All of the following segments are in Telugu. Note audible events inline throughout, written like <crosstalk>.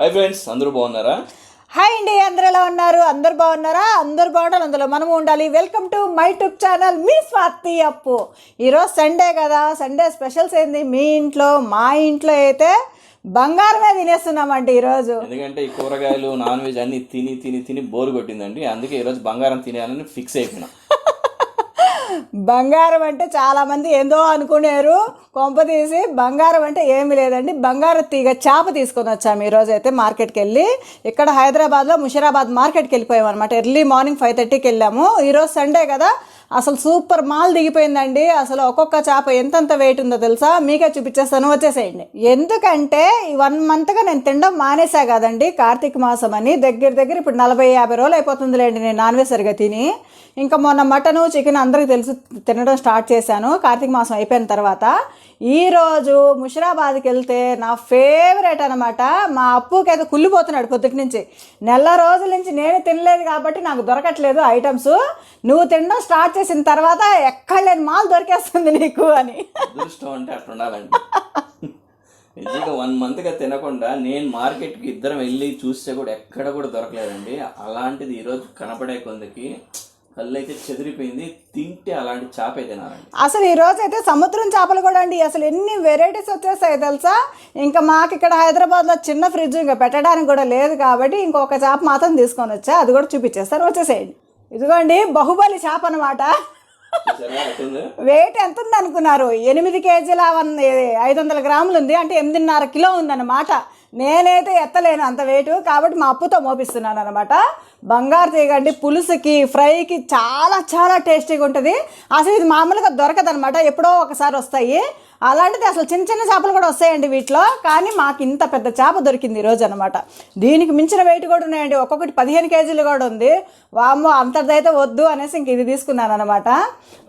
హాయ్ ఫ్రెండ్స్ అందరూ బాగున్నారా? హాయ్ అండి అందరు ఎలా ఉన్నారు? అందరు బాగున్నారా? అందరు బాగుండాలి అందులో మనము ఉండాలి. Welcome to my tube channel మీ స్వాతి అప్పు. ఈరోజు సండే కదా సండే స్పెషల్స్ ఏంది? మీ ఇంట్లో మా ఇంట్లో అయితే బంగారమే తినేస్తున్నామండి ఈరోజు. ఎందుకంటే ఈ కూరగాయలు నాన్ వెజ్ అన్ని తిని తిని తిని బోరు కొట్టిందండి. అందుకే ఈరోజు బంగారం తినేయాలని ఫిక్స్ అయిపోయినా. బంగారం అంటే చాలామంది ఏందో అనుకునేరు. కొంప తీసి బంగారం అంటే ఏమి లేదండి. బంగారం తీగ చేప తీసుకొని వచ్చాము ఈరోజు అయితే మార్కెట్కి వెళ్ళి. ఇక్కడ హైదరాబాద్లో ముషిరాబాద్ మార్కెట్కి వెళ్ళిపోయాం అనమాట ఎర్లీ మార్నింగ్ ఫైవ్ థర్టీకి వెళ్ళాము. ఈరోజు సండే కదా. అసలు సూపర్ మాల్ దిగిపోయిందండి. అసలు ఒక్కొక్క చేప ఎంతంత వెయిట్ ఉందో తెలుసా? మీకే చూపించేస్తాను. వచ్చేసేయండి. ఎందుకంటే వన్ మంత్గా నేను తినడం మానేసా కదండి. కార్తీక మాసం అని దగ్గర దగ్గర ఇప్పుడు నలభై యాభై రోజులు అయిపోతుందిలేండి నేను నాన్ వెజ్ సరిగా తిని. ఇంకా మొన్న మటను చికెన్ అందరికీ తెలుసు తినడం స్టార్ట్ చేశాను. కార్తీక మాసం అయిపోయిన తర్వాత ఈరోజు ముషిరాబాద్కి వెళ్తే నా ఫేవరెట్ అనమాట మా అప్పుకి అయితే కుళ్ళిపోతున్నాడు పొద్దుటి నుంచి. నెల రోజుల నుంచి నేను తినలేదు కాబట్టి నాకు దొరకట్లేదు ఐటమ్స్. నువ్వు తినడం స్టార్ట్ చేసిన తర్వాత ఎక్కడ లేని మాల్ దొరికేస్తుంది నీకు అని. అదృష్టం అంటే అట్లా నిజంగా వన్ మంత్గా తినకుండా నేను మార్కెట్కి ఇద్దరం వెళ్ళి చూస్తే కూడా ఎక్కడ కూడా దొరకలేదండి. అలాంటిది ఈరోజు కనపడే కొందకి కళ్ళు అయితే చెదిరిపోయింది తింటే అలాంటి చేపే అసలు ఈ రోజు అయితే సముద్రం చేపలు కూడా అండి అసలు ఎన్ని వెరైటీస్ వచ్చేస్తాయి తెలుసా? ఇంకా మాకు ఇక్కడ హైదరాబాద్లో చిన్న ఫ్రిడ్జ్ ఇంకా పెట్టడానికి కూడా లేదు కాబట్టి ఇంకొక చేప మాత్రం తీసుకొని వచ్చా అది కూడా చూపించేస్తారు వచ్చేసేయండి. ఇదిగోండి బాహుబలి చేప అనమాట? వెయిట్ ఎంత ఉంది అనుకున్నారు ఎనిమిది కేజీల వన్ ఐదు వందల గ్రాములు ఉంది అంటే ఎనిమిదిన్నర కిలో ఉందన్నమాట. నేనైతే ఎత్తలేను అంత వెయిట్ కాబట్టి మా అప్పుతో మోపిస్తున్నాను అనమాట బంగారు తీగండి పులుసుకి ఫ్రైకి చాలా చాలా టేస్టీగా ఉంటుంది. అసలు ఇది మామూలుగా దొరకదనమాట ఎప్పుడో ఒకసారి వస్తాయి. అలాంటిది అసలు చిన్న చిన్న చేపలు కూడా వస్తాయండి వీటిలో. కానీ మాకు ఇంత పెద్ద చేప దొరికింది ఈరోజు అనమాట దీనికి మించిన వెయిట్ కూడా ఉన్నాయండి. ఒక్కొక్కటి పదిహేను కేజీలు కూడా ఉంది. వామ్మో అంతదైతే వద్దు అనేసి ఇంక ఇది తీసుకున్నాను అనమాట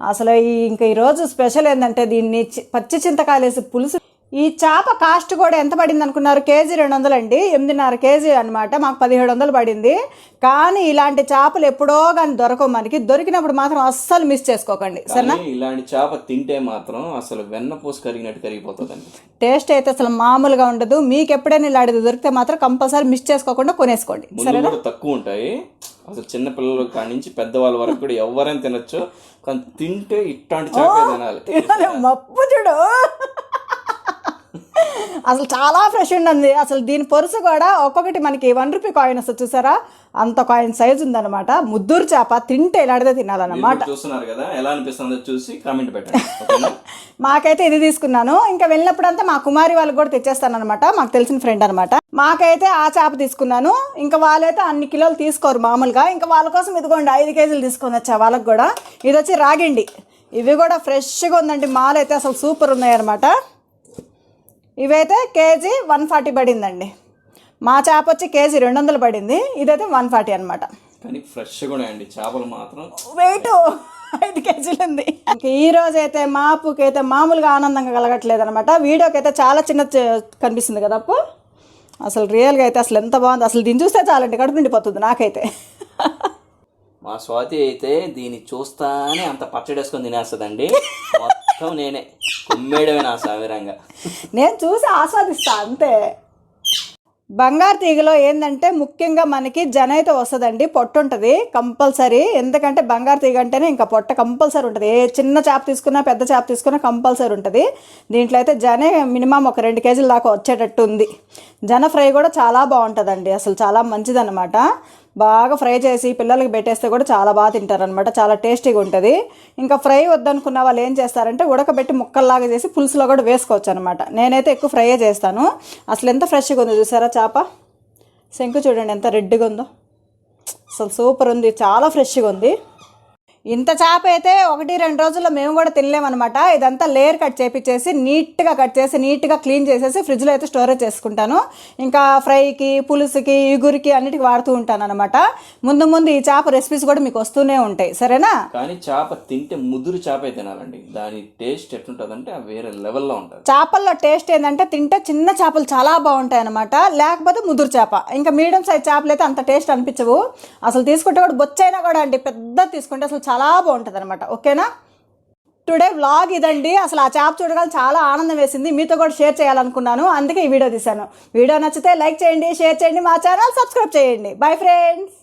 అసలు ఈ ఇంకా ఈరోజు స్పెషల్ ఏంటంటే దీన్ని చి- పచ్చి చింతకాయలు వేసి పులుసు ఈ చేప కాస్ట్ కూడా ఎంత పడింది అనుకున్నారు? కేజీ రెండు వందలు అండి. ఎనిమిదిన్నర కేజీ అనమాట మాకు పదిహేడు వందలు పడింది. కానీ ఇలాంటి చేపలు ఎప్పుడో కానీ దొరకవు మనకి. దొరికినప్పుడు మాత్రం అస్సలు మిస్ చేసుకోకండి. సరేనా? ఇలాంటి చేప తింటే మాత్రం అసలు వెన్నపూస కరిగినట్టు కరిగిపోతుందండి. టేస్ట్ అయితే అసలు మామూలుగా ఉండదు. మీకు ఎప్పుడైనా ఇలాంటిది దొరికితే మాత్రం కంపల్సరీ మిస్ చేసుకోకుండా కొనేసుకోండి. కూడా తక్కువ ఉంటాయి. అసలు చిన్న పిల్లల కాడి నుంచి పెద్దవాళ్ళ వరకు కూడా ఎవరైనా తినొచ్చు. కానీ తింటే ఇట్లాంటి చేపే తినాలి. తినాలి, మప్పు చూడు. అసలు చాలా ఫ్రెష్ ఉండండి అసలు దీని పొరుసు కూడా ఒక్కొక్కటి మనకి వన్ రూపీ కాయిన్ వస్తుంది చూసారా? అంత కాయిన్ సైజ్ ఉందన్నమాట. ముద్దూరు చేప తింటే ఇలాంటిదే తినాలన్నమాట. చూస్తున్నారు కదా ఎలా అనిపిస్తుందో చూసి కామెంట్ పెట్టండి. <laughs> మాకైతే ఇది తీసుకున్నాను. ఇంకా వెళ్ళినప్పుడంతా మా కుమారి వాళ్ళకి కూడా తెచ్చేస్తాను అనమాట మాకు తెలిసిన ఫ్రెండ్ అనమాట మాకైతే ఆ చేప తీసుకున్నాను. ఇంకా వాళ్ళైతే అన్ని కిలోలు తీసుకోరు మామూలుగా. ఇంకా వాళ్ళ కోసం ఇదిగోండి ఐదు కేజీలు తీసుకొని వచ్చా వాళ్ళకి కూడా. ఇది వచ్చి రాగిండి. ఇవి కూడా ఫ్రెష్గా ఉందండి. మాల్ అయితే అసలు సూపర్ ఉన్నాయన్నమాట. ఇవైతే కేజీ వన్ ఫార్టీ పడిందండి. మా చేప వచ్చి కేజీ రెండు వందలు పడింది. ఇదైతే వన్ ఫార్టీ అనమాట కానీ ఫ్రెష్గా ఉన్నాయండి. చేపలు మాత్రం వెయిట్ ఐదు కేజీలు ఉంది. ఈ రోజు అయితే మా అప్పుకి అయితే మామూలుగా ఆనందంగా కలగట్లేదు అనమాట వీడియోకి అయితే చాలా చిన్న కనిపిస్తుంది కదా అప్పు? అసలు రియల్గా అయితే అసలు ఎంత బాగుంది. అసలు దీన్ని చూస్తే చాలండి. కడుపు నిండిపోతుంది నాకైతే. మా స్వాతి అయితే దీన్ని చూస్తానే అంత పచ్చడేసుకొని తినేస్తుందండి. మొత్తం నేనే. కుమ్మేయడమే నా సామిరంగా నేను చూసి ఆస్వాదిస్తా అంతే. బంగారు తీగలో ఏంటంటే ముఖ్యంగా మనకి జన అయితే వస్తుందండి పొట్టు ఉంటుంది కంపల్సరీ. ఎందుకంటే బంగారు తీగ అంటేనే ఇంకా పొట్ట కంపల్సరీ ఉంటుంది. ఏ చిన్న చేప తీసుకున్నా పెద్ద చేప తీసుకున్నా కంపల్సరీ ఉంటుంది. దీంట్లో అయితే జనే మినిమం ఒక రెండు కేజీల దాకా వచ్చేటట్టు ఉంది జన ఫ్రై కూడా చాలా బాగుంటుందండి అసలు చాలా మంచిదన్నమాట. బాగా ఫ్రై చేసి పిల్లలకి పెట్టేస్తే కూడా చాలా బాగా తింటారనమాట చాలా టేస్టీగా ఉంటుంది. ఇంకా ఫ్రై వద్దనుకున్న వాళ్ళు ఏం చేస్తారంటే ఉడకబెట్టి ముక్కల్లాగా చేసి పులుసులో కూడా వేసుకోవచ్చు అనమాట నేనైతే ఎక్కువ ఫ్రై చేస్తాను. అసలు ఎంత ఫ్రెష్గా ఉందో చూసారా చేప? శంకు చూడండి ఎంత రెడ్గా ఉందో. అసలు సూపర్ ఉంది. చాలా ఫ్రెష్గా ఉంది. ఇంత చేప అయితే ఒకటి రెండు రోజుల్లో మేము కూడా తినలేమన్నమాట. ఇదంతా లేయర్ కట్ చేపించేసి నీట్గా కట్ చేసి నీట్గా క్లీన్ చేసేసి ఫ్రిడ్జ్లో అయితే స్టోరేజ్ చేసుకుంటాను. ఇంకా ఫ్రైకి పులుసుకి ఇగురికి అన్నిటికి వాడుతూ ఉంటాను అనమాట ముందు ముందు ఈ చేప రెసిపీస్ కూడా మీకు వస్తూనే ఉంటాయి. సరేనా? కానీ చేప తింటే ముదురు చేపే తినాలండి. దాని టేస్ట్ ఎట్లుంటుందంటే వేరే లెవెల్లో ఉంటుంది. చేపల్లో టేస్ట్ ఏంటంటే తింటే చిన్న చేపలు చాలా బాగుంటాయి అనమాట లేకపోతే ముదురు చేప. ఇంకా మీడియం సైజ్ చేపలు అయితే అంత టేస్ట్ అనిపించవు. అసలు తీసుకుంటే కూడా బొచ్చైనా కూడా అండి పెద్ద తీసుకుంటే అసలు చాలా బాగుంటుంది అనమాట ఓకేనా? టుడే వ్లాగ్ ఇదండి. అసలు ఆ చేప చూడగానే చాలా ఆనందం వేసింది. మీతో కూడా షేర్ చేయాలనుకున్నాను. అందుకే ఈ వీడియో తీశాను. వీడియో నచ్చితే లైక్ చేయండి షేర్ చేయండి మా ఛానల్ సబ్స్క్రైబ్ చేయండి. Bye friends